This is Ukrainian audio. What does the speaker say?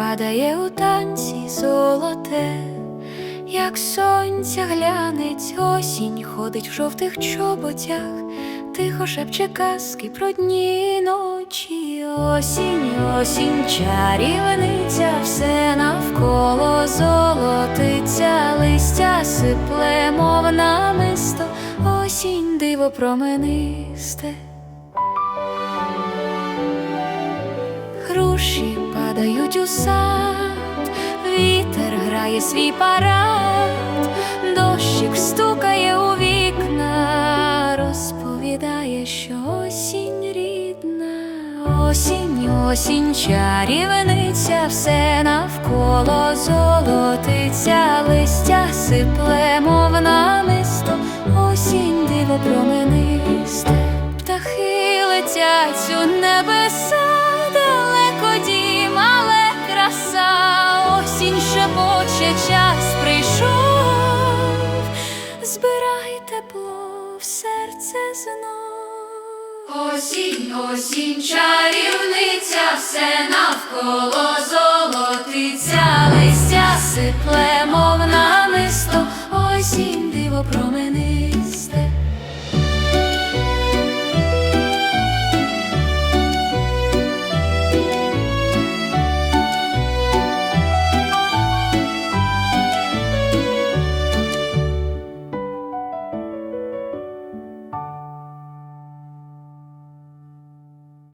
падає у танці золоте, як сонця глянець, осінь ходить в жовтих чоботях, тихо шепче казки про дні ночі. Осінь, осінь, чарівниця, все навколо золотиться, листя сипле, мов намисто, осінь диво променисте. Груші падають у сад, вітер грає свій парад, дощик стукає у вікна, розповідає, що осінь рідна, осінь, осінь, чарівниця, все навколо золотиться, листя сипле, мов намисто, осінь диво променисте, птахи летять у небеса, ще час прийшов, збирай тепло в серце знов. Осінь, осінь, чарівниця, все навколо золотиця, листя сипле, мов намисто, осінь диво променисте.